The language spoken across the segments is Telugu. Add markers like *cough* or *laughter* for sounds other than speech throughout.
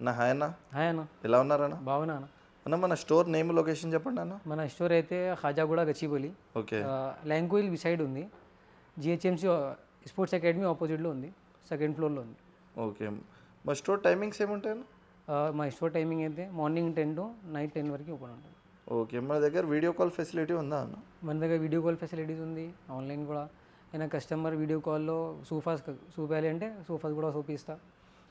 నా హాయ్ అన్న. హాయ్ అన్న. ఎలా ఉన్నారన్న బాగున్నా అన్న. అన్న మన స్టోర్ నేమ్ లొకేషన్ చెప్పండి అన్న. మన స్టోర్ అయితే ఖాజాగూడ గచ్చిబౌలి. ఓకే. ల్యాంకోయిల్ సైడ్ ఉంది. జిహెచ్ఎంసీ స్పోర్ట్స్ అకాడమీ ఆపోజిట్లో ఉంది. సెకండ్ ఫ్లోర్లో ఉంది. ఓకే. మా స్టోర్ టైమింగ్స్ ఏముంటాయన్న ఆ, మా స్టోర్ టైమింగ్ అయితే morning ten to night ten వరకు ఓపెన్ ఉంటుంది. ఓకే. మన దగ్గర వీడియో కాల్ ఫెసిలిటీ ఉందా అన్న? మన దగ్గర వీడియో కాల్ ఫెసిలిటీస్ ఉంది. ఆన్లైన్ కూడా. ఏదైనా కస్టమర్ వీడియో కాల్లో సోఫాస్ చూపించాలి అంటే సోఫాస్ కూడా చూపిస్తా.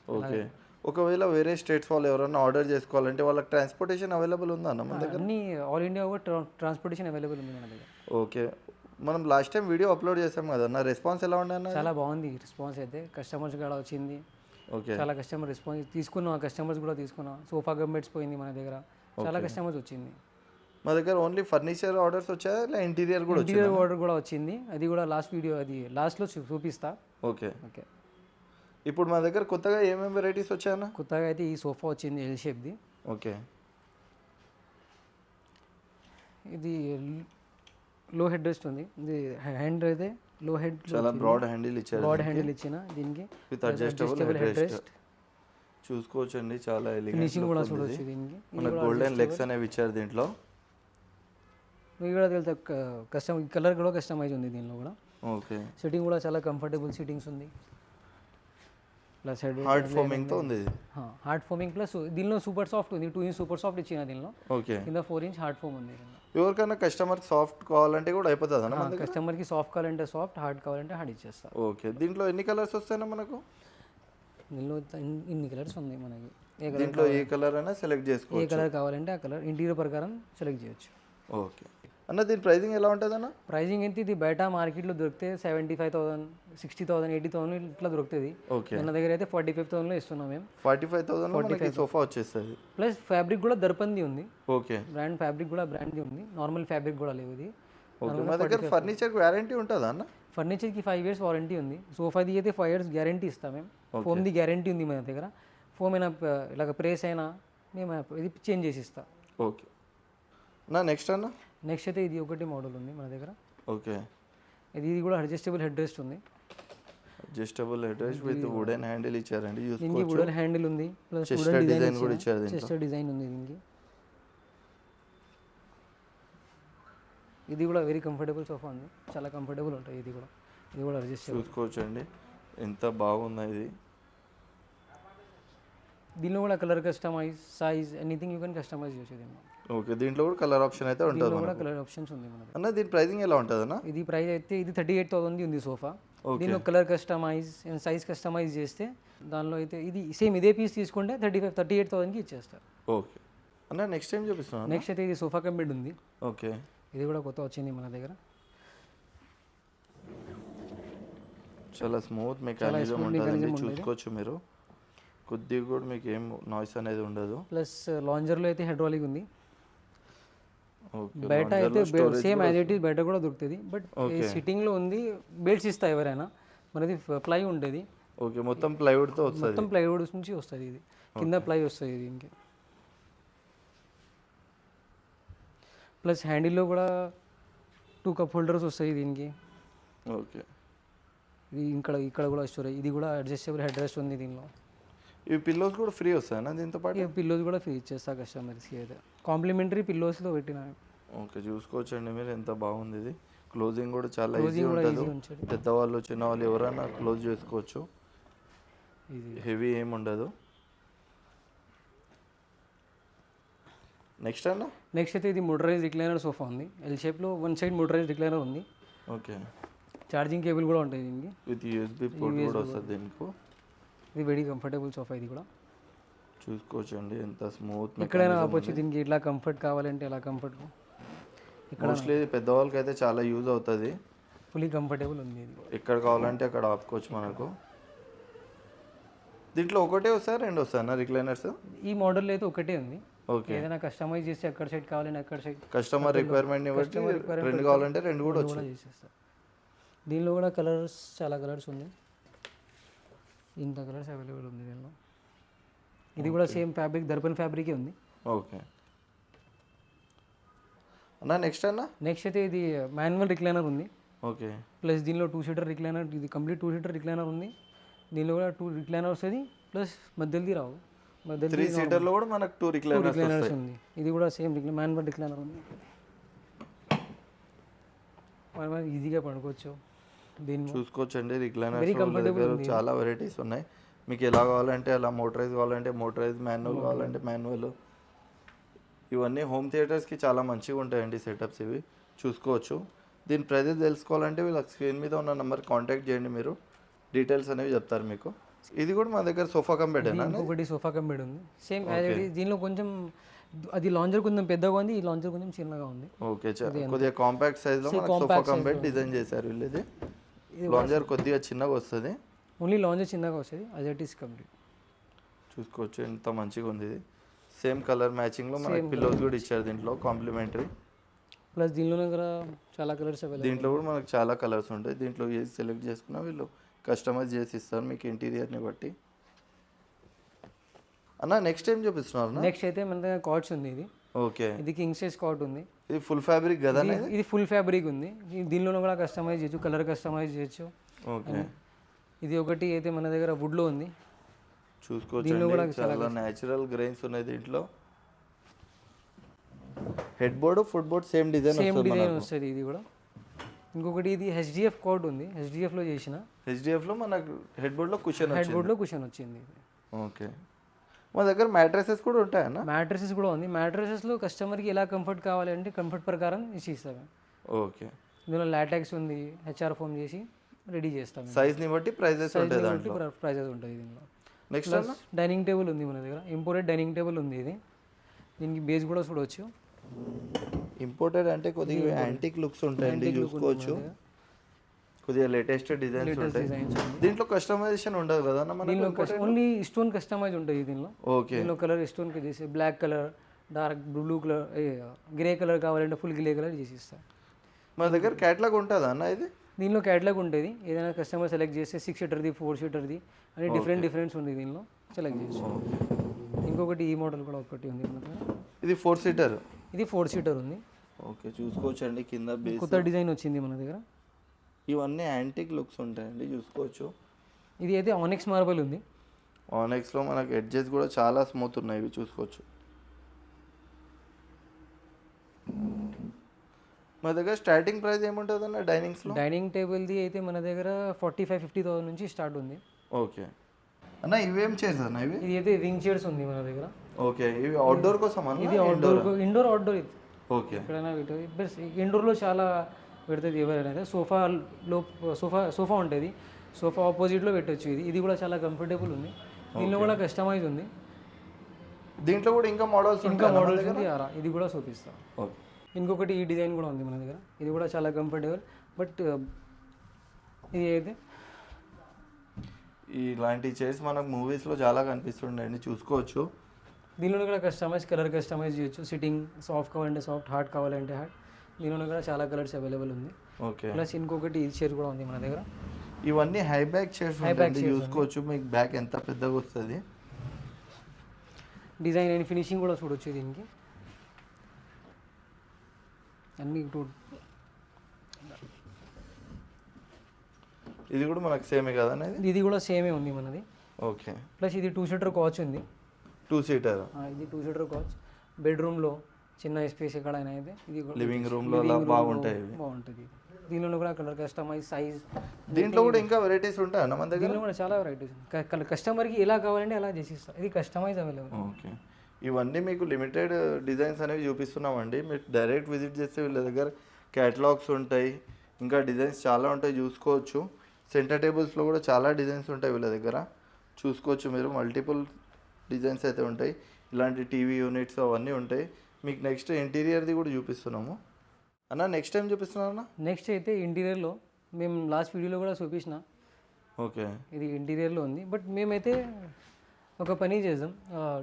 ఓకే. ఒకవేళ వేరే స్టేట్స్ వాళ్ళు ఎవరైనా ఆర్డర్ చేసుకోవాలంటే వాళ్ళకి ట్రాన్స్పోర్టేషన్ అవైలబుల్ ఉందా అన్న మన దగ్గర? అన్ని ఆల్ ఇండియా ట్రాన్స్పోర్టేషన్ అవైలబుల్ ఉంది మన దగ్గర. ఓకే. మనం లాస్ట్ టైం వీడియో అప్లోడ్ చేసాం కదా అన్న రెస్పాన్స్ ఎలా ఉండే అన్న? చాలా బాగుంది రెస్పాన్స్ అయితే. కస్టమర్స్ కూడా వచ్చింది. ఓకే. చాలా కస్టమర్ రెస్పాన్స్ తీసుకున్నాం కస్టమర్స్ కూడా తీసుకున్నాం. సోఫా గంబెట్స్ పోయింది మన దగ్గర. చాలా కస్టమర్స్ వచ్చింది. మా దగ్గర ఓన్లీ ఫర్నిచర్ ఆర్డర్స్ వచ్చాయా లేదా ఇంటీరియర్ కూడా ఇంటీరియర్ ఆర్డర్ కూడా వచ్చింది. అది కూడా లాస్ట్ వీడియో అది లాస్ట్లో చూపిస్తా. ఓకే. ఓకే. ఇప్పుడు మా దగ్గర కొత్తగా ఏమేమి వెరైటీస్ వచ్చాయన్న? కొత్తగా అయితే ఈ సోఫా వచ్చింది ఎల్ షేప్ది ఓకే. ఇది లో హెడ్ రెస్ట్ ఉంది. ఇది హ్యాండ్ అయితే లో హెడ్ చాలా బ్రాడ్ హ్యాండిల్ ఇచ్చారు బ్రాడ్ హ్యాండిల్ ఇచ్చిన దీనికి. విత్ అడ్జస్టబుల్ హెడ్ రెస్ట్ చూసుకోవచ్చండి చాలా ఎలిగెంట్ ఫినిషింగ్ కూడా చూడొచ్చు దీనికి. మన గోల్డెన్ లెగ్స్ అనేవి ఇచ్చారు దీంట్లో. మీకు కూడా తెలుసా కస్టమర్ కలర్ కూడా కస్టమైజ్ ఉంది దీనిలో కూడా. ఓకే. సిట్టింగ్ కూడా చాలా కంఫర్టబుల్ సిట్టింగ్స్ ఉంది. ప్లస్ హెడ్ హార్డ్ ఫోమింగ్తో ఉంది హార్డ్ ఫోమింగ్ ప్లస్ దీనిలో సూపర్ సాఫ్ట్ ఉంది. టూ ఇంచ్ సూపర్ సాఫ్ట్ ఇచ్చిన దీనిలో. ఓకే కింద ఫోర్ ఇంచ్ హార్డ్ ఫోమ్ ఉంది ఎవరికైనా కస్టమర్ సాఫ్ట్ కావాలంటే కూడా అయిపోతుంది దగ్గర కస్టమర్కి సాఫ్ట్ కావాలంటే సాఫ్ట్ హార్డ్ కావాలంటే హార్డ్ ఇచ్చేస్తా. ఓకే దీంట్లో ఎన్ని కలర్స్ వస్తాయన్నా మనకు? దీనిలో ఇన్- ఇన్ని కలర్స్ ఉన్నాయి మనకి. ఏ కలర్ దీంట్లో ఏ కలర్ అయినా సెలెక్ట్ ఏ చేసుకోవచ్చు కలర్ కావాలంటే ఆ కలర్ ఇంటీరియర్ ప్రకారం సెలెక్ట్ చేయొచ్చు. ఓకే అన్న దీని ప్రైసింగ్ ఎలా ఉంటుంది అన్న? ప్రైజింగ్ ఎంత? ఇది బయట మార్కెట్లో దొరికితే seventy five thousand sixty thousand eighty thousand ఇట్లా దొరుకుతుంది. ఓకే. మన దగ్గర అయితే ఫార్టీ ఫైవ్ థౌసండ్లో ఇస్తున్నాం మేము. ఫార్టీ ఫైవ్ థౌసండ్ మనకి సోఫా వచ్చేస్తుంది. ప్లస్ ఫ్యాబ్రిక్ కూడా దర్పంది ఉంది. ఓకే. బ్రాండ్ ఫ్యాబ్రిక్ కూడా బ్రాండ్ది ఉంది. నార్మల్ ఫ్యాబ్రిక్ కూడా లేవు ఇది. ఓకే. మా దగ్గర ఫర్నిచర్ వ్యారంటీ ఉంటుందా అన్న? ఫర్నిచర్కి ఫైవ్ ఇయర్స్ వారంటీ ఉంది. సోఫాది అయితే ఫైవ్ ఇయర్స్ గ్యారంటీ ఇస్తాం మేము. ఫోమ్ది గ్యారంటీ ఉంది మన దగ్గర. ఫోమ్ అయినా ఇలాగ ప్రేస్ అయినా మేము ఇది చేంజ్ చేసి ఇస్తాం. ఓకే. నా నెక్స్ట్ అన్న? నెక్స్ట్ అయితే ఇది ఒకటి మోడల్ ఉంది మన దగ్గర. ఓకే. ఇది ఇది కూడా అడ్జస్టబుల్ హెడ్ రెస్ట్ ఉంది. Adjustable address with wooden handle ఇచ్చారండి. దీనికి వుడెన్ హ్యాండిల్ ఉంది ప్లస్ వుడెన్ డిజైన్ కూడా ఇచ్చారు. చెస్ట్ డిజైన్ ఉంది దీనికి. ఇది కూడా వెరీ కంఫర్టబుల్ సోఫా ఉంది. చాలా కంఫర్టబుల్ ఉంటుంది ఇది కూడా. ఇది కూడా అడ్జస్టబుల్. చూసుకోవచ్చు అండి. ఎంత బాగుంది ఇది. దీనిలో కూడా colour customise size anything you can customise చేసే దీనిలో ఓకే దీంట్లో కూడా కలర్ ఆప్షన్ అయితే ఉంటుంది కూడా కలర్ ఆప్షన్స్ ఉంది మనకి అన్న దీని ప్రైసింగ్ ఎలా ఉంటుంది అన్న ఇది ప్రైస్ అయితే ఇది థర్టీ ఎయిట్ థౌసండ్ ఉంది సోఫా. దీనిలో colour customize and size customize చేస్తే దానిలో అయితే ఇది సేమ్ ఇదే పీస్ తీసుకుంటే థర్టీ ఫైవ్ థర్టీ ఎయిట్ థౌసండ్కి ఇచ్చేస్తారు. ఓకే. అన్న నెక్స్ట్ టైం చూపిస్తున్నాను నెక్స్ట్ అయితే ఇది సోఫా బెడ్ ఉంది. ఓకే. ఇది కూడా కొత్త వచ్చింది మన దగ్గర. చాలా స్మూత్ మెకానిజం ఉంటుందండి చూసుకోవచ్చు మీరు. కొద్దిగా కూడా మీకు ఏం నాయిస్ అనేది ఉండదు. ప్లస్ లాంజర్లో అయితే హైడ్రాలిక్ ఉంది. బయట అయితే సేమ్ యాజ్ ఇట్ ఈస్ బయట కూడా దొరుకుతుంది. బట్ సిట్టింగ్లో ఉంది బెల్ట్స్ ఇస్తా ఎవరైనా. మనది ప్లై ఉంటుంది ఓకే మొత్తం ప్లైవుడ్తో వస్తుంది. మొత్తం ప్లైవుడ్ నుంచి వస్తుంది ఇది. కింద ప్లై వస్తుంది దీనికి ప్లస్ హ్యాండిల్లో కూడా టూ కప్ హోల్డర్స్ వస్తాయి దీనికి. ఓకే ఇది ఇక్కడ ఇక్కడ కూడా వస్తుంది ఇది కూడా అడ్జస్టబుల్ హెడ్ రెస్ట్ ఉంది దీనిలో. ఈ పిల్లోస్ కూడా ఫ్రీ వస్తాయన్నా దీంతో పాటు? పిల్లోస్ కూడా ఫ్రీ ఇచ్చేస్తా కస్టమర్స్కి అయితే. కాంప్లిమెంటరీ పిల్లోస్లో పెట్టిన. ఓకే చూసుకోవచ్చండి మీరు ఎంత బాగుంది ఇది. క్లోజింగ్ కూడా చాలా ఈజీ ఉంటుంది. పెద్దవాళ్ళు చిన్నవాళ్ళు ఎవరైనా క్లోజ్ చేసుకోవచ్చు. ఇది. హెవీ ఏమి ఉండదు. నెక్స్ట్ అన్న? నెక్స్ట్ అయితే ఇది మోటరైజ్ రిక్లైనర్ సోఫా ఉంది. ఎల్ షేప్లో వన్ సైడ్ మోటరైజ్ రిక్లైనర్ ఉంది. ఓకే. ఛార్జింగ్ కేబుల్ కూడా ఉంటుంది దీనికి. విత్ యూఎస్బి పోర్ట్ కూడా వస్తుంది దీనికి. ఇది వెరీ కంఫర్టబుల్ సోఫా ఇది కూడా. చూసుకోవచ్చండి ఎంత స్మూత్ ఎక్కడైనా ఆపొచ్చు దీనికి ఇట్లా కంఫర్ట్ కావాలంటే ఇలా కంఫర్ట్ మోస్ట్లీ పెద్దవాళ్ళకి అయితే చాలా యూజ్ అవుతుంది. ఫుల్లీ కంఫర్టబుల్ ఉంది ఇది. ఎక్కడ కావాలంటే అక్కడ ఆపుకోవచ్చు మనకు. దీంట్లో ఒకటే వస్తాయి రెండు వస్తాయన్న రిక్లైనర్స్ ఈ మోడల్లో అయితే ఒకటే ఉంది. ఓకే ఏదైనా కస్టమైజ్ చేసి ఎక్కడ సైడ్ కావాలంటే అక్కడ సైడ్ కస్టమర్ రిక్వైర్మెంట్ బట్టి రెండు కావాలంటే రెండు కూడా చేసేస్తారు. దీనిలో కూడా కలర్స్ చాలా కలర్స్ ఉంది ఇంత కలర్స్ అవైలబుల్ ఉంది దీనిలో. ఇది కూడా సేమ్ ఫ్యాబ్రిక్ దర్పన్ ఫ్యాబ్రికే ఉంది. ఓకే. అన్న నెక్స్ట్ అన్న? నెక్స్ట్ అయితే ఇది మాన్యువల్ రిక్లైనర్ ఉంది. ఓకే. ప్లస్ దీనిలో టూ సీటర్ రిక్లైనర్ ఇది కంప్లీట్ టూ సీటర్ రిక్లైనర్ ఉంది. దీనిలో కూడా టూ రిక్లైనర్ వస్తుంది ప్లస్ మధ్యలోది రావు. మధ్యలో త్రీ సీటర్లో కూడా మనకు టూ రిక్లైనర్స్ రిక్లైనర్స్ ఉంది. ఇది కూడా same recline man but recliner ఉంది. మనం ఈజీగా పడుకోవచ్చు. దీని చూసుకోవచ్చండి. రిక్లైనర్స్ దగ్గర చాలా వెరైటీస్ ఉన్నాయి. మీకు ఎలా కావాలంటే అలా మోటరైజ్ కావాలంటే మోటరైజ్ మాన్యువల్ కావాలంటే మాన్యువల్ ఇవన్నీ హోమ్ థియేటర్స్కి చాలా మంచిగా ఉంటాయండి సెటప్స్ ఇవి. చూసుకోవచ్చు. దీని ప్రైజెస్ తెలుసుకోవాలంటే వీళ్ళ స్క్రీన్ మీద ఉన్న నెంబర్ కాంటాక్ట్ చేయండి మీరు. డీటెయిల్స్ అనేవి చెప్తారు మీకు. ఇది కూడా మా దగ్గర సోఫా కంపెటేనా ఇంకొకటి సోఫా కంబెడ్ ఉంది. సేమ్ దీనిలో కొంచెం అది లాంజర్ కొంచెం పెద్దగా ఉంది ఈ లాంజర్ కొంచెం చిన్నగా ఉంది. ఓకే కొద్దిగా కాంపాక్ట్ సైజ్లో మనకు సోఫా కంపెట్ డిజైన్ చేశారు వీళ్ళు ఇది లాంజర్ కొద్దిగా చిన్నగా వస్తుంది. ఓన్లీ లాంజర్ చిన్నగా వస్తుంది. As it is complete. చూసుకోవచ్చు ఎంత మంచిగా ఉంది ఇది. సేమ్ కలర్ మ్యాచింగ్లో మనకి పిల్లోస్ కూడా ఇచ్చారు దీంట్లో కాంప్లిమెంటరీ. ప్లస్ దీనిలో కూడా చాలా కలర్స్ దీంట్లో కూడా మనకు చాలా కలర్స్ ఉంటాయి. దీంట్లో ఏది సెలెక్ట్ చేసుకున్నా వీళ్ళు కస్టమైజ్ చేసి ఇస్తారు మీకు ఇంటీరియర్ని బట్టి. అన్న నెక్స్ట్ ఏం చూపిస్తున్నారు నెక్స్ట్ అయితే మన దగ్గర కాట్స్ ఉంది ఇది. ఓకే. ఇది కింగ్ సైజ్ కాట్ ఉంది. ఇది ఫుల్ ఫ్యాబ్రిక్ కదా ఇది- ఫుల్ ఫ్యాబ్రిక్ ఉంది. దీనిలో కూడా కస్టమైజ్ చేయొచ్చు కలర్ కస్టమైజ్ చేయొచ్చు. ఓకే. ఇది ఒకటి అయితే మన దగ్గర వుడ్లో ఉంది. చూసుకోవచ్చు చాలా న్యాచురల్ గ్రెయిన్స్ ఉన్నాయి దీంట్లో. Head board foot board same design same design వస్తుంది ఇది కూడా. ఇంకొకటి ఇది హెచ్డిఎఫ్ కోట్ ఉంది. HDF లో చేసిన. హెచ్డిఎఫ్లో మనకు హెడ్ బోర్డ్లో కుషన్ హెడ్ బోర్డ్లో కుషన్ వచ్చింది. ఓకే. మా దగ్గర మ్యాట్రసెస్ కూడా ఉంటాయన్న. మ్యాట్రసెస్ కూడా ఉంది. మ్యాట్రసెస్లో కస్టమర్కి ఎలా కంఫర్ట్ కావాలి అంటే కంఫర్ట్ ప్రకారం ఇచ్చి ఇస్తాము ఓకే. ఇందులో లాటెక్స్ ఉంది హెచ్ఆర్ ఫోమ్ చేసి రెడీ చేస్తాం సైజ్ని బట్టి ప్రైజెస్ ఉంటాయి ప్రైజెస్ ఉంటుంది దీనిలో. నెక్స్ట్ డైనింగ్ టేబుల్ ఉంది మన దగ్గర. ఇంపోర్టెడ్ డైనింగ్ టేబుల్ ఉంది ఇది. దీనికి బేస్ కూడా చూడవచ్చు ఇంపోర్టెడ్ అంటే కొద్దిగా యాంటిక్ లుక్స్ ఉంటాయండి చూసుకోవచ్చు. కొద్దిగా లేటెస్ట్ డిజైన్స్ ఉంటాయి. దీంట్లో కస్టమైజేషన్ ఉండదు కదా దీనిలో ఓన్లీ స్టోన్ కస్టమైజ్ ఉంటుంది దీనిలో. ఓకే దీనిలో కలర్ స్టోన్ చేసి black colour dark blue colour grey colour కావాలంటే ఫుల్ గ్రే కలర్ చేసి ఇస్తాం మన దగ్గర క్యాట్లాగ్ ఉంటుందా అన్న ఇది? దీనిలో క్యాటలాగ్ ఉంటుంది. ఏదైనా కస్టమర్ సెలెక్ట్ చేస్తే సిక్స్ సీటర్ది ఫోర్ సీటర్ది అని డిఫరెంట్ డిఫరెన్స్ ఉంది దీనిలో. సెలెక్ట్ చేసి. ఇంకొకటి ఈ మోడల్ కూడా ఒకటి ఉంది ఇది ఫోర్ సీటర్ ఇది ఫోర్ సీటర్ ఉంది. ఓకే చూసుకోవచ్చు అండి కింద కొత్త డిజైన్ వచ్చింది మన దగ్గర. ఇవన్నీ యాంటిక్ లుక్స్ ఉంటాయండి చూసుకోవచ్చు. ఇది అయితే ఆనెక్స్ మార్బల్ ఉంది. ఆనెక్స్లో మనకి ఎడ్జెస్ కూడా చాలా స్మూత్ ఉన్నాయి ఇవి చూసుకోవచ్చు. మా దగ్గర స్టార్టింగ్ ప్రైస్ ఏముంటుంది అన్న డైనింగ్స్లో డైనింగ్ టేబుల్ది అయితే మన దగ్గర ఫార్టీ ఫైవ్ ఫిఫ్టీ థౌసండ్ నుంచి స్టార్ట్ ఉంది. ఓకే. అన్న ఇవేం చైర్స్ అన్న ఇవి? ఇది అయితే వింగ్ చైర్స్ ఉంది మన దగ్గర. ఓకే ఇవి అవుట్డోర్ కోసం ఇది అవుట్డోర్ ఇండోర్ అవుట్డోర్ ఇది. ఓకే. ఎక్కడైనా ఇండోర్లో చాలా పెడుతుంది ఎవరైనా సోఫాలో సోఫా సోఫా ఉంటుంది. సోఫా ఆపోజిట్లో పెట్టొచ్చు ఇది. ఇది కూడా చాలా కంఫర్టబుల్ ఉంది. దీనిలో కూడా కస్టమైజ్ ఉంది. దీంట్లో కూడా ఇంకా మోడల్స్ ఇంకా మోడల్స్ ఉంది. ఇది కూడా చూపిస్తాం. ఓకే. ఇంకొకటి ఈ డిజైన్ కూడా ఉంది మన దగ్గర. ఇది కూడా చాలా కంఫర్టబుల్ బట్ ఇది అయితే ఇలాంటి చైర్స్ మనకు మూవీస్లో చాలా కనిపిస్తుండండి చూసుకోవచ్చు. దీనిలో కూడా కస్టమైజ్ కలర్ కస్టమైజ్ చేయొచ్చు. సిట్టింగ్ సాఫ్ట్ కావాలంటే సాఫ్ట్ హార్డ్ కావాలంటే హార్డ్ దీనిలో కూడా చాలా కలర్స్ అవైలబుల్ ఉంది. ఓకే. ప్లస్ ఇంకొకటి ఈ చైర్ కూడా ఉంది మన దగ్గర. ఇవన్నీ హై బ్యాక్ చైర్స్ చూసుకోవచ్చు మీకు బ్యాక్ ఎంత పెద్దగా వస్తుంది? డిజైన్ అండ్ ఫినిషింగ్ కూడా చూడొచ్చు దీనికి. అన్ని టూ ఇది కూడా మనకు సేమే కదా అనేది? ఇది కూడా సేమే ఉంది మనది. ఓకే. ప్లస్ ఇది టూ సీటర్ కాచ్ ఉంది. టూ సీటర్ ఆ, ఇది టూ సీటర్ కాచ్ బెడ్రూమ్లో చిన్న స్పేస్ ఎక్కడైనా అయితే ఇది లివింగ్ రూమ్లో అలా బాగుంటాయి బాగుంటుంది. దీనిలో కూడా కలర్ కస్టమైజ్ సైజ్ దీంట్లో కూడా ఇంకా వెరైటీస్ ఉంటాయి అన్న మన దగ్గర? దీనిలో కూడా చాలా వెరైటీస్ కస్టమర్కి ఎలా కావాలంటే అలా చేసి ఇస్తాం ఇది కస్టమైజ్ అవైలబుల్ ఓకే. ఇవన్నీ మీకు లిమిటెడ్ డిజైన్స్ అనేవి చూపిస్తున్నామండి. మీరు డైరెక్ట్ విజిట్ చేస్తే వీళ్ళ దగ్గర క్యాటలాగ్స్ ఉంటాయి. ఇంకా డిజైన్స్ చాలా ఉంటాయి. చూసుకోవచ్చు. సెంటర్ టేబుల్స్లో కూడా చాలా డిజైన్స్ ఉంటాయి వీళ్ళ దగ్గర. చూసుకోవచ్చు మీరు. మల్టిపుల్ డిజైన్స్ అయితే ఉంటాయి. ఇలాంటి టీవీ యూనిట్స్ అవన్నీ ఉంటాయి. మీకు నెక్స్ట్ ఇంటీరియర్ది కూడా చూపిస్తున్నాము. అన్న నెక్స్ట్ టైం చూపిస్తున్నాను అన్న? నెక్స్ట్ అయితే ఇంటీరియర్లో మేము లాస్ట్ వీడియోలో కూడా చూపించిన. ఓకే. ఇది ఇంటీరియర్లో ఉంది. బట్ మేమైతే ఒక పని చేద్దాం.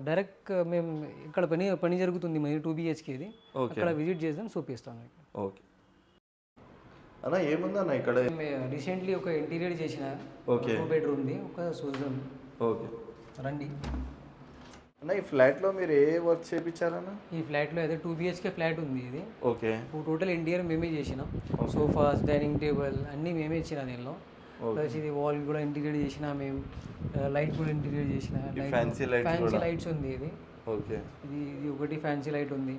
డైరెక్ట్ మేము ఇక్కడ పని పని జరుగుతుంది మరి టూ బిహెచ్కే ఇది ఓకే. అక్కడ విజిట్ చేద్దాం చూపిస్తాం. మీకు ఓకే. అన్న ఏముందన్న ఇక్కడ? రీసెంట్లీ ఒక ఇంటీరియర్ చేసిన. ఓకే. బెడ్రూమ్ది ఒక చూద్దాం ఓకే. రండి. అన్న ఈ ఫ్లాట్లో మీరు ఏ వర్క్ చేయించారన్న ఈ ఫ్లాట్లో అయితే టూ బిహెచ్కే ఫ్లాట్ ఉంది ఇది. ఓకే. టోటల్ ఇంటీరియర్ మేమే చేసినాం. సోఫాస్ డైనింగ్ టేబుల్ అన్నీ మేమే ఇచ్చిన దీనిలో. ప్లస్ ఇది వాల్ కూడా ఇంటీరియర్ చేసిన మేము లైట్ కూడా ఇంటీరియర్ చేసిన. ఫ్యాన్సీ కూడా. లైట్స్ ఉంది ఇది. ఓకే. ఇది ఇది ఒకటి ఫ్యాన్సీ లైట్ ఉంది.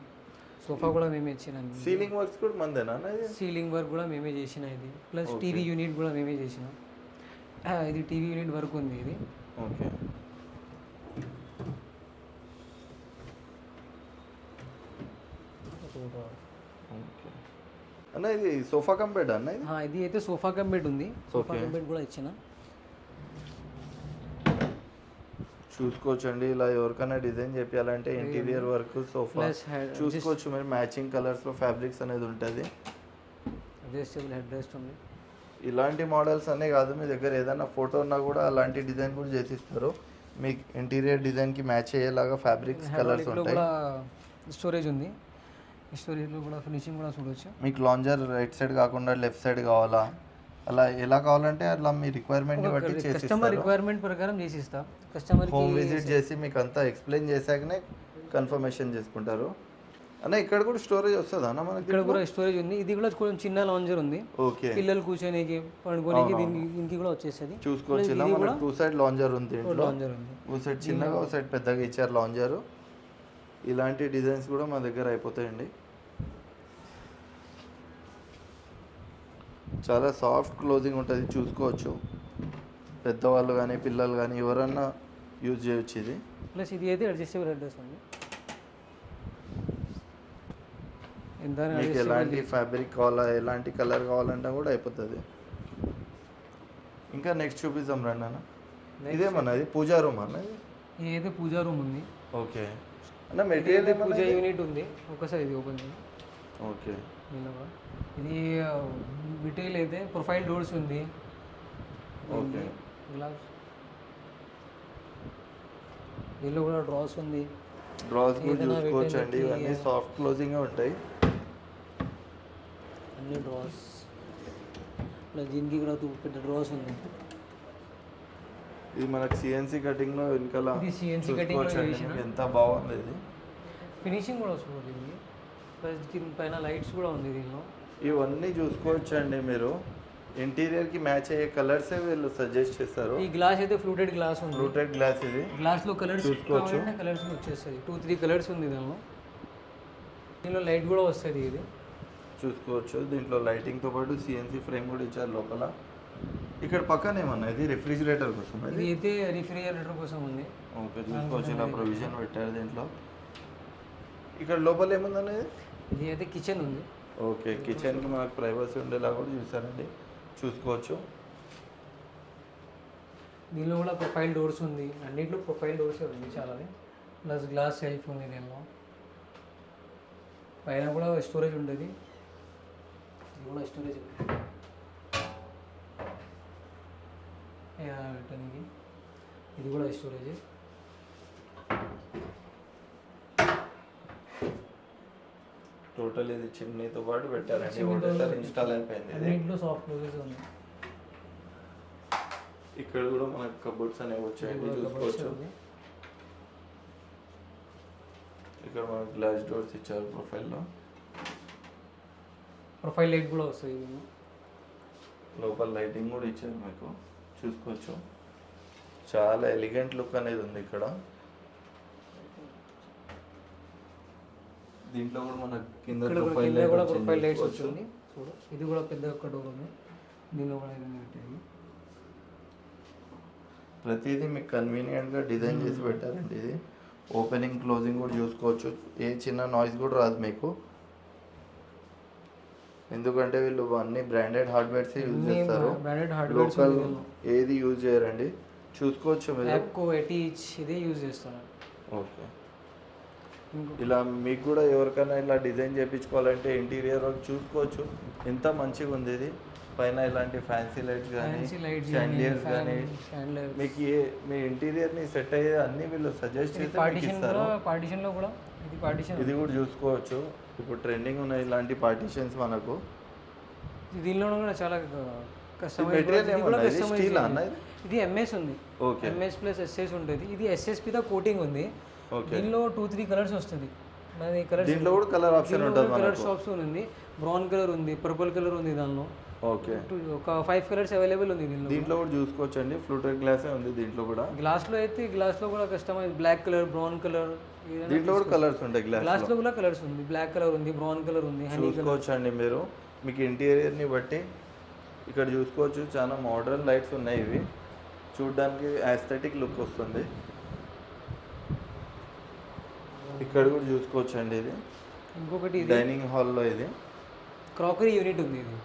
సోఫా కూడా మేమే ఇచ్చినాం. సీలింగ్ వర్క్స్ కూడా మందేనా సీలింగ్ వర్క్ కూడా మేమే చేసిన ఇది. ప్లస్ టీవీ యూనిట్ కూడా మేమే చేసిన. ఇది టీవీ యూనిట్ వర్క్ ఉంది ఇది. ఓకే. ఓకే. అన్న ఇది సోఫా కమ్ బెడ్ అన్న ఇది? ఆ, ఇది అయితే సోఫా కమ్ బెడ్ ఉంది. సోఫా. కమ్ బెడ్ కూడా ఇచ్చిన. చూసుకోవచ్చండి ఇలా ఎవరికైనా డిజైన్ చేయాలంటే ఇంటీరియర్ వర్క్ సోఫా. చూసుకోవచ్చు మీరు మ్యాచింగ్ కలర్స్లో ఫ్యాబ్రిక్స్ అనేది ఉంటుంది. అడ్జస్టబుల్ హెడ్ రెస్ట్ ఉంది. ఇలాంటి మోడల్స్ అనే కాదు మీ దగ్గర ఏదైనా ఫోటో ఉన్నా కూడా అలాంటి డిజైన్ కూడా చేసిస్తారు. మీకు ఇంటీరియర్ డిజైన్కి మ్యాచ్ అయ్యేలాగా ఫ్యాబ్రిక్స్ కలర్స్ ఉంటాయి. స్టోరేజ్ ఉంది. స్టోరేజ్లో కూడా ఫినిషింగ్ కూడా చూడొచ్చు. మీకు లాంజర్ రైట్ సైడ్ కాకుండా లెఫ్ట్ సైడ్ కావాలా? అలా ఎలా కావాలంటే అలా మీ రిక్వైర్మెంట్ని బట్టి కస్టమర్ చేసిస్తారు రిక్వైర్మెంట్ ప్రకారం చేసి ఇస్తాం. కస్టమర్ హోమ్ విజిట్ చేసి మీకు అంతా ఎక్స్ప్లెయిన్ చేశాకనే కన్ఫర్మేషన్ చేసుకుంటారు. అన్న ఇక్కడ కూడా స్టోరేజ్ వస్తుందా అన్న మనకి ఇక్కడ కూడా స్టోరేజ్ ఉంది. ఇది కూడా కొంచెం చిన్న లాంజర్ ఉంది. ఓకే పిల్లలు కూర్చోనికి పండుకోనికి దీనికి దీనికి కూడా వచ్చేస్తుంది. చూసుకోవచ్చు ఇలా మనకి టూ సైడ్ లాంజర్ ఉంది ఇంట్లో లాంజర్ ఉంది. ఓ సైడ్ చిన్నగా ఓ సైడ్ పెద్దగా ఇచ్చారు లాంజర్ ఇలాంటి డిజైన్స్ కూడా మా దగ్గర అయిపోతాయండి. చాలా సాఫ్ట్ క్లోజింగ్ ఉంటుంది చూసుకోవచ్చు. పెద్దవాళ్ళు కానీ పిల్లలు కానీ ఎవరన్నా యూజ్ చేయొచ్చు ఇది. ప్లస్ ఇది అయితే అడ్జస్టబుల్ ఉంది ఎంత మీకు ఎలాంటి ఫ్యాబ్రిక్ కావాలా ఎలాంటి కలర్ కావాలంటే కూడా అయిపోతుంది. ఇంకా నెక్స్ట్ చూపిద్దాం రండి అన్న. ఇదేమన్నా ఇది పూజా రూమ్ అన్న అయితే పూజా రూమ్ ఉంది. ఓకే. అన్న మెటీరియల్ పూజా యూనిట్ ఉంది. ఒకసారి ఇది ఓపెన్ చేయండి ఓకే. ఇది విటైల్ అయితే ప్రొఫైల్ డోర్స్ ఉంది. ఓకే. గ్లాస్. దీనిలో కూడా డ్రాస్ ఉంది. డ్రాస్ కూడా చూసుకోవచ్చు అండి ఇవన్నీ సాఫ్ట్ క్లోజింగ్ ఉంటాయి. అన్ని డ్రాస్. దీనికి కూడా పెద్ద డ్రాస్ ఉంది. ఇది మనకి సిఎన్సి కటింగ్లో వెనకాల లో చేసిన. మీకు ఎంత బాగుంది ఇది. ఫినిషింగ్ కూడా వస్తుంది దీనికి. పైన లైట్స్ కూడా ఉంది దీనిలో. ఇవన్నీ చూసుకోవచ్చు అండి మీరు. ఇంటీరియర్కి మ్యాచ్ అయ్యే కలర్స్ వీళ్ళు సజెస్ట్ చేస్తారు. ఈ గ్లాస్ అయితే ఫ్లూటెడ్ గ్లాస్ ఉంది. ఫ్లూటెడ్ గ్లాస్ ఇది. గ్లాస్లో కలర్స్ చూసుకోవచ్చు. కలర్స్ వచ్చేస్తుంది టూ త్రీ కలర్స్ ఉంది దానిలో. దీనిలో లైట్ కూడా వస్తుంది ఇది. చూసుకోవచ్చు. దీంట్లో లైటింగ్తో పాటు సిఎన్సి ఫ్రేమ్ కూడా ఇచ్చారు లోపల. ఇక్కడ పక్కన ఏమన్నా? ఇది రిఫ్రిజిరేటర్ కోసం ఇది ఇది అయితే రిఫ్రిజిరేటర్ కోసం ఉంది. ఓకే చూసుకోవచ్చు ఇలా ప్రొవిజన్ పెట్టారు దీంట్లో. ఇక్కడ లోపల ఏముందనేది ఇది? అయితే కిచెన్ ఉంది. ఓకే కిచెన్కి మనకు ప్రైవసీ ఉండేలా కూడా చూసారండి చూసుకోవచ్చు. దీనిలో కూడా ప్రొఫైల్ డోర్స్ ఉంది. అన్నింటిలో ప్రొఫైల్ డోర్స్ ఉంది చాలా ప్లస్ గ్లాస్ సెల్ఫ్ ఉంది దీనిలో. పైన కూడా స్టోరేజ్ ఉంటుంది ఇది కూడా స్టోరేజ్ ఉంది. పెట్టడానికి ఇది కూడా స్టోరేజ్ టోటల్ ఇది చిమ్నీతో పాటు పెట్టారండి చిమ్నీతో ఒకటేసారి ఇన్స్టాల్ అయిపోయింది ఇది అన్నింటిలో సాఫ్ట్ క్లోజెస్ ఉంది ఇక్కడ కూడా మనకు కబోర్డ్స్ అనేవి వచ్చాయండి ఇది కూడా cupboards చూసుకోవచ్చు ఉంది. ఇక్కడ మనకు గ్లాస్ డోర్స్ ఇచ్చారు ప్రొఫైల్లో ప్రొఫైల్ లైట్ కూడా వస్తుంది దీనిలో లోపల లైటింగ్ కూడా ఇచ్చారు మీకు చూసుకోవచ్చు. చాలా ఎలిగెంట్ లుక్ అనేది ఉంది ఇక్కడ. దీంట్లో కూడా మనకు కింద ప్రొఫైల్ కూడా లైట్ ప్రొఫైల్ లైట్స్ వచ్చింది వచ్చింది. చూడు. ఇది కూడా పెద్ద ఒక డోర్ ఉంది. దీనిలో కూడా ఏదైనా పెట్టేది ప్రతిదీ మీకు కన్వీనియంట్గా డిజైన్ చేసి పెట్టారండి ఇది. ఓపెనింగ్ క్లోజింగ్ కూడా చూసుకోవచ్చు. ఏ చిన్న నాయిస్ కూడా రాదు మీకు. ఎందుకంటే వీళ్ళు అన్ని బ్రాండెడ్ హార్డ్వేర్స్ యూజ్ చేస్తారు. branded hardwares local. ఏది యూజ్ చేయరండి. చూసుకోవచ్చు మీరు. యాప్కో ఎటీచ్ ఇదే యూజ్ చేస్తాను ఓకే. ఇలా మీకు కూడా ఎవరికైనా ఇలా డిజైన్ చేయించుకోవాలంటే ఇంటీరియర్ చూసుకోవచ్చు. ఎంత మంచిగా ఉంది ఇది. పైన ఇలాంటి ఫ్యాన్సీ లైట్స్ కానీ షాండియర్స్ కానీ మీకు ఏ మీ ఇంటీరియర్ని సెట్ అయ్యే అన్ని వీళ్ళు సజెస్ట్ చేసి పార్టీషన్ పార్టీషన్లో కూడా ఇది పార్టీషన్ ఇది కూడా చూసుకోవచ్చు. ఇప్పుడు ట్రెండింగ్ ఉన్న ఇలాంటి పార్టీషన్స్ మనకు. దీనిలో కూడా చాలా ఏమన్నా ఇది ఎంఎస్ ఉంది. ఎంఎస్ ప్లస్ ఎస్ఎస్ ఉంటుంది. ఇది ఎస్ఎస్పి దా కోటింగ్ ఉంది. దీనిలో టూ త్రీ కలర్స్ వస్తుంది. దీంట్లో కూడా కలర్ ఆప్షన్ ఉంటుంది కలర్ షాప్స్ ఉంది. బ్రౌన్ కలర్ ఉంది పర్పుల్ కలర్ ఉంది దానిలో. ఓకే. ఒక ఫైవ్ కలర్స్ అవైలబుల్ ఉంది దీనిలో. దీంట్లో కూడా చూసుకోవచ్చండి. ఫ్లూటెడ్ గ్లాసే ఉంది దీంట్లో కూడా. గ్లాస్లో అయితే గ్లాస్లో కూడా customise black colour brown colour దీంట్లో కూడా కలర్స్ ఉంటాయి గ్లాస్ గ్లాస్లో కూడా కలర్స్ ఉంది. బ్లాక్ కలర్ ఉంది బ్రౌన్ కలర్ ఉంది చూసుకోవచ్చండి మీరు. మీకు ఇంటీరియర్ని బట్టి ఇక్కడ చూసుకోవచ్చు. చాలా మోడర్న్ లైట్స్ ఉన్నాయి ఇవి. చూడడానికి యాస్థెటిక్ లుక్ వస్తుంది. ఇక్కడ కూడా చూసుకోవచ్చు అండి ఇది. ఇంకొకటి డైనింగ్ హాల్లో ఇది. క్రాకరీ యూనిట్ ఉంది ఇది.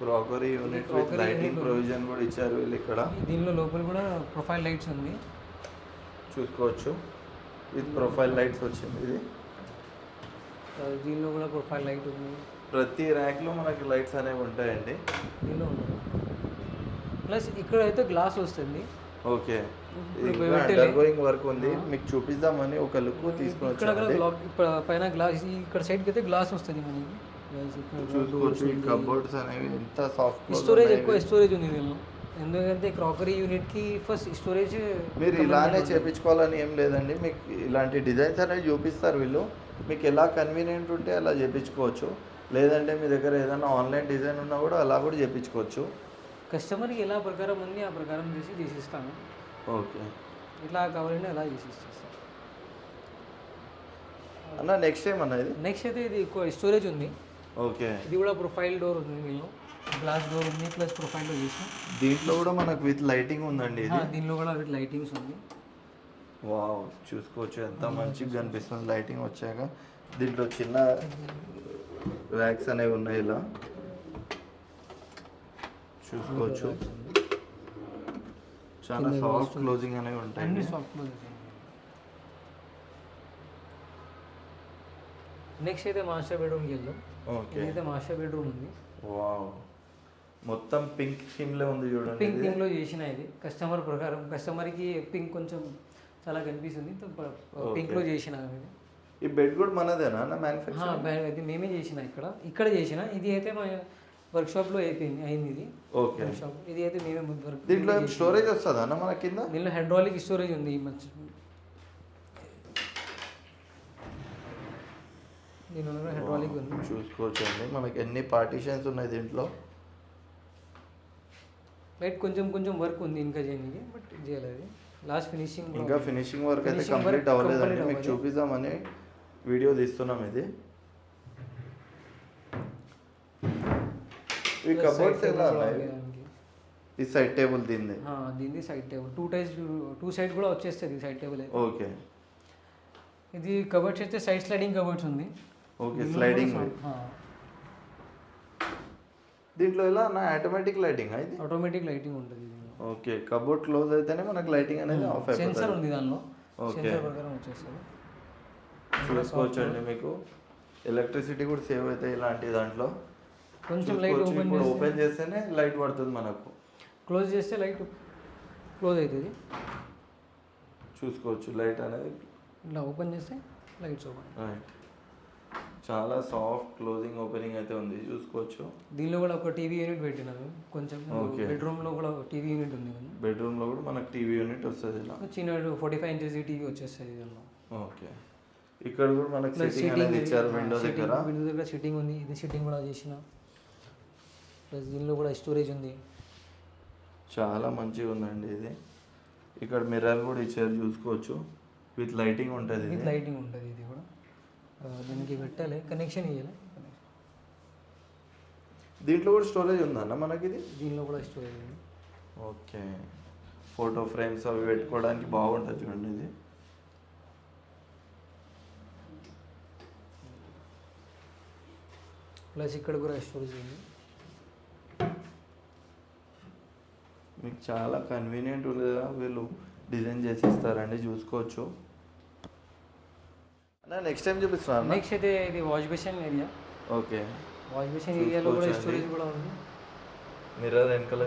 Crockery unit with lighting provision కూడా ఇచ్చారు వీళ్ళు ఇక్కడ. దీనిలో లోపల కూడా ప్రొఫైల్ లైట్స్ ఉంది. చూసుకోవచ్చు. విత్ ప్రొఫైల్ లైట్స్ వచ్చింది ఇది. దీనిలో కూడా ప్రొఫైల్ లైట్ ఉంది. ప్రతి ర్యాక్లో మనకి లైట్స్ అనేవి ఉంటాయండి. దీనిలో ఉంది. ప్లస్ ఇక్కడ అయితే గ్లాస్ వస్తుంది. ఓకే గోయింగ్ వర్క్ ఉంది. మీకు చూపిద్దామని ఒక లుక్ తీసుకొని ఇక్కడ పైన గ్లాస్ ఇక్కడ సైడ్కి అయితే గ్లాస్ వస్తుంది మనకి. చూసుకోవచ్చు ఈ కబోర్డ్స్ అనేవి ఎంత సాఫ్ట్ స్టోరేజ్ ఎక్కువ స్టోరేజ్ ఉంది దీనిలో ఎందుకంటే క్రాకరీ యూనిట్కి ఫస్ట్ స్టోరేజ్ మీరు ఇలానే చేపించుకోవాలని ఏం లేదండి. మీకు ఇలాంటి డిజైన్స్ అనేవి చూపిస్తారు వీళ్ళు. మీకు ఎలా కన్వీనియంట్ ఉంటే అలా చేపించుకోవచ్చు. లేదంటే మీ దగ్గర ఏదైనా ఆన్లైన్ డిజైన్ ఉన్నా కూడా అలా కూడా చేపించుకోవచ్చు. కస్టమర్కి ఎలా ప్రకారం ఉంది ఆ ప్రకారం చేసి చేసిస్తాను. ఓకే. ఇట్లా కావాలంటే అలా చేసి ఇచ్చేస్తాను అన్న నెక్స్ట్ టైం అన్న ఇది? నెక్స్ట్ అయితే ఇది ఎక్కువ స్టోరేజ్ ఉంది. ఓకే. ఇది కూడా ప్రొఫైల్ డోర్ ఉంది దీనిలో. గ్లాస్ డోర్ ఉంది ప్లస్ ప్రొఫైల్ డోర్ చేసి దీంట్లో కూడా మనకు విత్ లైటింగ్ ఉందండి ఇది. దీనిలో కూడా లైటింగ్స్ ఉంది. వావ్ చూసుకోవచ్చు. ఎంత మంచిగా కనిపిస్తుంది లైటింగ్ వచ్చాక. దీంట్లో చిన్న ర్యాక్స్ అనేవి ఉన్నాయి ఇలా. చూసుకోవచ్చు. చాలా సాఫ్ట్ క్లోజింగ్ అనేవి అన్ని ఉంటాయి సాఫ్ట్ క్లోజ్ నెక్స్ట్ అయితే మాస్టర్ బెడ్రూమ్కి వెళ్దాం. ఓకే. ఇదైతే మాస్టర్ బెడ్రూమ్ ఉంది. వావ్. మొత్తం పింక్ థీమ్లో ఉంది చూడండి పింక్. థీమ్లో చేసిన ఇది. కస్టమర్ ప్రకారం కస్టమర్కి పింక్ కొంచెం చాలా కనిపిస్తుంది. పింక్లో చేసిన ఇది. ఈ బెడ్ కూడా మనదేనా? మ్యానుఫ్యాక్చర్ ఇది మేమే చేసిన ఇక్కడ. ఇక్కడ చేసిన. ఇది అయితే మా వర్క్షాప్లో అయిపోయింది అయింది ఇది. ఓకే. వర్క్షాప్ ఇది అయితే మేమే వర్క్ దీంట్లో స్టోరేజ్ వస్తుందా మన కింద? దీనిలో హైడ్రాలిక్ స్టోరేజ్ ఉంది మంచి హైడ్రాలిక్ ఉంది. చూసుకోవచ్చు అండి మనకి ఎన్ని పార్టీషన్స్ ఉన్నాయి దీంట్లో? లైట్ కొంచెం కొంచెం వర్క్ ఉంది ఇంకా చేయడానికి బట్ చేయలేదు. లాస్ట్ ఫినిషింగ్ ఇంకా ఫినిషింగ్ వర్క్ అయితే కంప్లీట్ అవ్వలేదండి. మీకు. చూపిద్దామని వీడియో తీస్తున్నాం ఇది. ఈ కబోర్డ్స్ ఎలా ఉన్నాయి? ఈ సైడ్ టేబుల్ దీన్ని? దీన్ని side table two types two side కూడా వచ్చేస్తుంది సైడ్ టేబుల్ ఓకే ఇది కబర్డ్స్ అయితే సైడ్ స్లైడింగ్ కబర్డ్స్ ఉంది. ఓకే స్లైడింగ్ దీంట్లో ఎలా? నా ఆటోమేటిక్ లైటింగ్ ఇది? ఆటోమేటిక్ లైటింగ్ ఉంటుంది ఓకే కబోర్డ్ క్లోజ్ అయితేనే మనకు లైటింగ్ అనేది ఆఫ్ సెన్సర్ అయిపోతుంది. ఉంది దానిలో. సెన్సర్ ప్రకారం వచ్చేస్తుంది. చూసుకోవచ్చు అండి మీకు. ఎలక్ట్రిసిటీ కూడా సేవ్ అవుతాయి ఇలాంటి దాంట్లో. కొంచెం లైట్. ఓపెన్ ఇప్పుడు ఓపెన్ చేస్తేనే లైట్ పడుతుంది మనకు. క్లోజ్ చేస్తే లైట్ క్లోజ్ అవుతుంది. చూసుకోవచ్చు లైట్ అనేది. ఇట్లా ఓపెన్ చేస్తే లైట్స్ ఓపెన్ రైట్ చాలా సాఫ్ట్ క్లోజింగ్ ఓపెనింగ్ అయితే ఉంది. చూసుకోవచ్చు. దీనిలో కూడా ఒక టీవీ యూనిట్ పెట్టినారు. కొంచెం Okay. బెడ్రూమ్లో కూడా టీవీ యూనిట్ ఉంది. బెడ్రూమ్లో కూడా మనకు టీవీ యూనిట్ వస్తుంది ఇలా. చిన్న ఫార్టీ ఫైవ్ ఇంచెస్ టీవీ వచ్చేస్తుంది ఓకే. ఇక్కడ కూడా మనకు సెట్టింగ్ అనేది ఇచ్చారు విండో దగ్గర. విండో దగ్గర సిట్టింగ్ ఉంది. ఇది సిట్టింగ్ కూడా చేసిన. ప్లస్ దీనిలో కూడా స్టోరేజ్ ఉంది. చాలా మంచిగా ఉందండి ఇది. ఇక్కడ మిర్రర్ కూడా ఇచ్చారు. చూసుకోవచ్చు. విత్ లైటింగ్ ఉంటుంది విత్ లైటింగ్ ఉంటుంది ఇది కూడా. దీనికి పెట్టాలి. కనెక్షన్ ఇవ్వాలి దీంట్లో కూడా స్టోరేజ్ ఉందన్న మనకి ఇది? దీనిలో కూడా స్టోరేజ్ ఉంది. ఓకే. ఫోటో ఫ్రేమ్స్ అవి పెట్టుకోవడానికి బాగుంటుంది చూడండి ఇది. ప్లస్ ఇక్కడ కూడా స్టోరేజ్ ఉంది. మీకు చాలా కన్వీనియంట్ ఉండేలా వీళ్ళు. డిజైన్ చేసి ఇస్తారండి చూసుకోవచ్చు. నెక్స్ట్ టైం చూపిస్తున్నా నెక్స్ట్ అయితే ఇది wash basin area okay wash basin ఏరియాలో కూడా. స్టోరేజ్ కూడా ఉంది. మిర్రర్ వెనకాల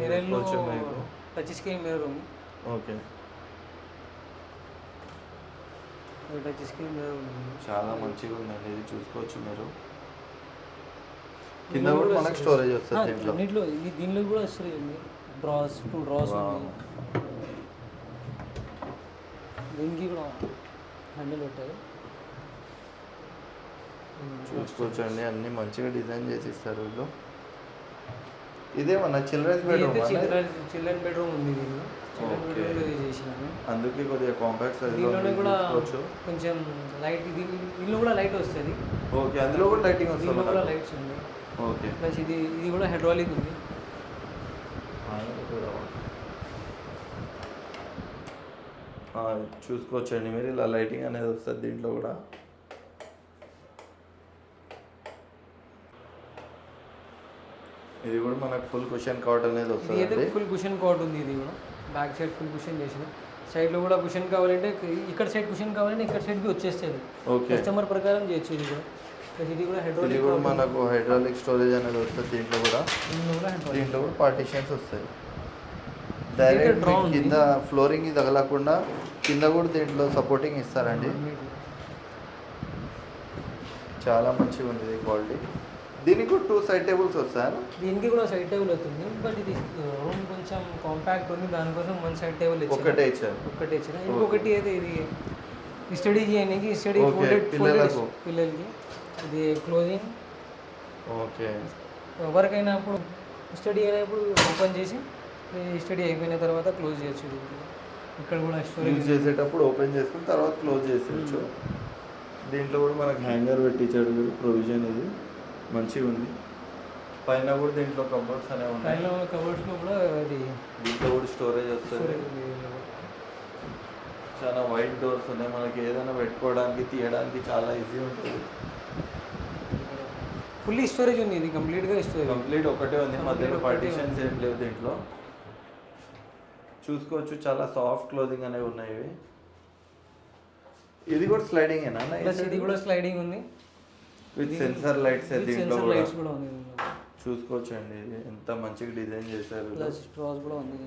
టచ్ స్క్రీన్ మిర్రర్ ఉంది. ఓకే టచ్ స్క్రీన్ మిర్రర్ ఉంది. చాలా మంచిగా ఉందండి. ఇది చూసుకోవచ్చు మీరు. కింద కూడా మనకు స్టోరేజ్ వస్తుంది దీంట్లో. ఇది దీనిలో కూడా స్టోరేజ్ ఉంది డ్రాస్ టూ డ్రాస్. ఉంది. దీనికి కూడా హ్యాండిల్ పెట్టారు. చూసుకోవచ్చు అండి అన్ని మంచిగా డిజైన్ చేసి ఇస్తారు వీళ్ళు ఇదేమన్నా చిల్డ్రన్స్ బెడ్రూమ్ చిల్డ్రన్ బెడ్రూమ్ ఉంది దీనిలో. అందుకే కొద్దిగా కాంపాక్ట్ సైజ్ దీనిలోనే కూడా కొంచెం లైట్ ఇది దీనిలో కూడా లైట్ వస్తుంది. ఓకే అందులో కూడా లైటింగ్ వస్తుంది కూడా. లైట్స్ ఉంది. ఓకే. ప్లస్ ఇది ఇది కూడా హైడ్రాలిక్ ఉంది. చూసుకోవచ్చండి మీరు. ఇలా లైటింగ్ అనేది వస్తుంది దీంట్లో కూడా. ఇది కూడా మనకు ఫుల్ క్వశ్చన్ కౌట్ అనేది ఇది వస్తుంది ఫుల్ కుషన్ కోట్ ఉంది ఇది కూడా. బ్యాక్ సైడ్ ఫుల్ కుషన్ చేసిన. సైడ్లో కూడా కుషన్ కావాలంటే ఇక్కడ సైడ్ కుషన్ కావాలంటే ఇక్కడ సైడ్ బి వచ్చేస్తుంది. ఓకే. కస్టమర్ ప్రకారం చేయొచ్చు ఇది కూడా. ఇది కూడా ఇది హైడ్రాలిక్ కూడా మనకు హైడ్రాలిక్ స్టోరేజ్ అనేది వస్తుంది దీంట్లో కూడా. దీంట్లో కూడా పార్టీషన్స్ వస్తాయి. డైరెక్ట్. కింద ఫ్లోరింగ్ తగలకుండా కింద కూడా దీంట్లో సపోర్టింగ్ ఇస్తారండి. చాలా మంచిగా ఉంది ఇది క్వాలిటీ దీనికి కూడా టూ సైడ్ టేబుల్స్ వస్తాయా? దీనికి కూడా సైడ్ టేబుల్ అవుతుంది బట్ ఇది రూమ్ కొంచెం కాంపాక్ట్ ఉంది దానికోసం వన్ సైడ్ టేబుల్ ఒకటే ఇచ్చారు. ఒకటి ఇచ్చిన ఇంకొకటి అయితే ఇది స్టడీ చేయడానికి స్టడీ పిల్లలకు. పిల్లలకి. ఇది క్లోజింగ్ ఓకే. వర్క్ అయినప్పుడు స్టడీ అయినప్పుడు ఓపెన్ చేసి స్టడీ అయిపోయిన తర్వాత క్లోజ్ చేయొచ్చు. ఇక్కడ కూడా స్టోరేజ్ చేసేటప్పుడు ఓపెన్ చేసుకుని తర్వాత క్లోజ్ చేసేయచ్చు. దీంట్లో కూడా మనకు హ్యాంగర్ పెట్టించాడు వీడు ప్రొవిజన్ ఇది. మంచిగా ఉంది పైన కూడా దీంట్లో కబోర్డ్స్ అనేవి ఉన్నాయి. పైన కబోర్డ్స్లో కూడా అది దీంట్లో కూడా స్టోరేజ్ వస్తుంది. చాలా వైట్ డోర్స్ ఉన్నాయి. మనకి ఏదైనా పెట్టుకోవడానికి తీయడానికి చాలా ఈజీ ఉంటుంది. ఫుల్లీ స్టోరేజ్ ఉంది. ఇది కంప్లీట్గా స్టోరేజ్. కంప్లీట్ ఒకటే ఉంది. మధ్యలో పార్టీషన్స్ ఏం లేవు దీంట్లో. చూసుకోవచ్చు. చాలా సాఫ్ట్ క్లోజింగ్ అనేవి ఉన్నాయి ఇవి. ఇది కూడా స్లైడింగ్ ఏనా? ఇది కూడా స్లైడింగ్ ఉంది. విత్ సెన్సర్ లైట్స్ దీంట్లో సెన్సర్ లైట్స్ కూడా ఉంది చూసుకోవచ్చు అండి ఎంత మంచిగా డిజైన్ చేశారు. ప్లస్ స్ట్రాస్ కూడా ఉంది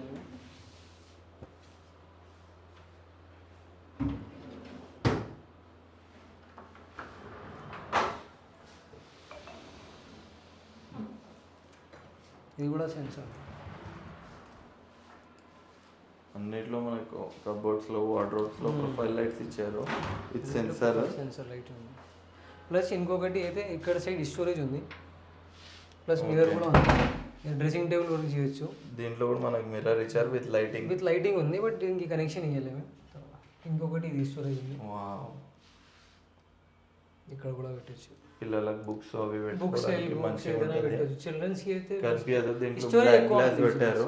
ఇది కూడా సెన్సర్ అన్నిట్లో మనకు కబోర్డ్స్లో వార్డ్రోబ్స్లో ప్రొఫైల్ లైట్స్ ఇచ్చారు. విత్ సెన్సర్ సెన్సర్ లైట్ ఉంది. ప్లస్ ఇంకొకటి అయితే ఇక్కడ సైడ్ స్టోరేజ్ ఉంది. ప్లస్ మిర్రర్ కూడా ఉంది. డ్రెస్సింగ్ టేబుల్ వరకు చేయొచ్చు. దీంట్లో కూడా మనకు మిర్రర్ ఇచ్చారు విత్ లైటింగ్ విత్ లైటింగ్ ఉంది బట్ దీనికి కనెక్షన్ ఇవ్వలేము ఇంకొకటి ఇది స్టోరేజ్ ఉంది. వావ్ ఇక్కడ కూడా పెట్టచ్చు. పిల్లలకు బుక్స్ అవి బుక్స్ పెట్టచ్చు. చిల్డ్రన్స్కి అయితే కనిపించదు దీంట్లో గ్లాస్. పెట్టారు.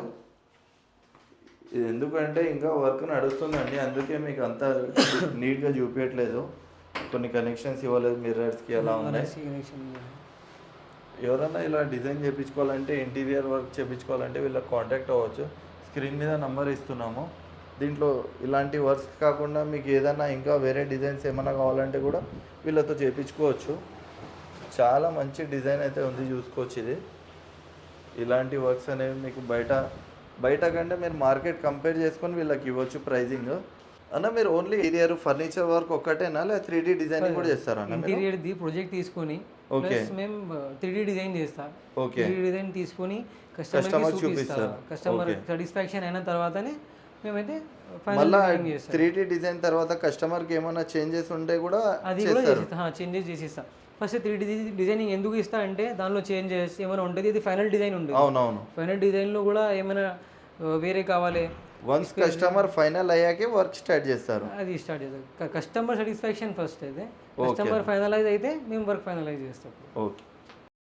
ఇది ఎందుకంటే ఇంకా వర్క్ నడుస్తుందండి. అందుకే మీకు అంతా నీట్గా *coughs* చూపించట్లేదు కొన్ని కనెక్షన్స్ ఇవ్వలేదు మిర్రర్స్కి అలా ఉన్నాయి. ఎవరైనా ఇలా డిజైన్ చేయించుకోవాలంటే ఇంటీరియర్ వర్క్ చేయించుకోవాలంటే వీళ్ళకి కాంటాక్ట్ అవ్వచ్చు. స్క్రీన్ మీద నంబర్ ఇస్తున్నాము. దీంట్లో ఇలాంటి వర్క్స్ కాకుండా మీకు ఏదైనా ఇంకా వేరే డిజైన్స్ ఏమైనా కావాలంటే కూడా వీళ్ళతో చేయించుకోవచ్చు చాలా మంచి డిజైన్ అయితే ఉంది చూసుకోవచ్చు ఇది. ఇలాంటి వర్క్స్ అనేవి మీకు బయట బయట కంటే మీరు మార్కెట్ కంపేర్ చేసుకొని వీళ్ళకి ఇవ్వచ్చు ప్రైజింగ్ అన్న మీరు ఓన్లీ ఇంటీరియర్ ఫర్నిచర్ వర్క్ ఒక్కటేనా లేదా త్రీ డీ డిజైన్ కూడా చేస్తారా? ఇంటీరియర్ ది ప్రాజెక్ట్ తీసుకొని. ప్లస్ మేము త్రీ డిజైన్ చేస్తాం Okay. త్రీ డిజైన్ తీసుకొని కస్టమర్కి చూపిస్తాం చూపిస్తారు. కస్టమర్. సాటిస్ఫాక్షన్ అయిన తర్వాతనే మేమైతే ఫైనల్ మళ్ళా డిజైన్ చేస్తాం త్రీ డీ డిజైన్ తర్వాత కస్టమర్కి ఏమైనా చేంజెస్ ఉంటే కూడా అది కూడా చేసిస్తా చేంజెస్ చేసిస్తా ఫస్ట్ త్రీ డి డిజైనింగ్ ఎందుకు ఇస్తా అంటే దానిలో చేంజెస్ ఏమైనా ఉంటుంది ఇది ఫైనల్ డిజైన్ ఉంటుంది అవునవును ఫైనల్ డిజైన్లో కూడా ఏమైనా వేరే కావాలి వన్స్ కస్టమర్ ఫైనల్ అయ్యాకే వర్క్ స్టార్ట్ చేస్తారు. అది స్టార్ట్ చేస్తాం కస్టమర్ సాటిస్ఫాక్షన్ ఫస్ట్ అయితే. కస్టమర్ ఫైనలైజ్ అయితే మేము వర్క్ ఫైనలైజ్ చేస్తాం. ఓకే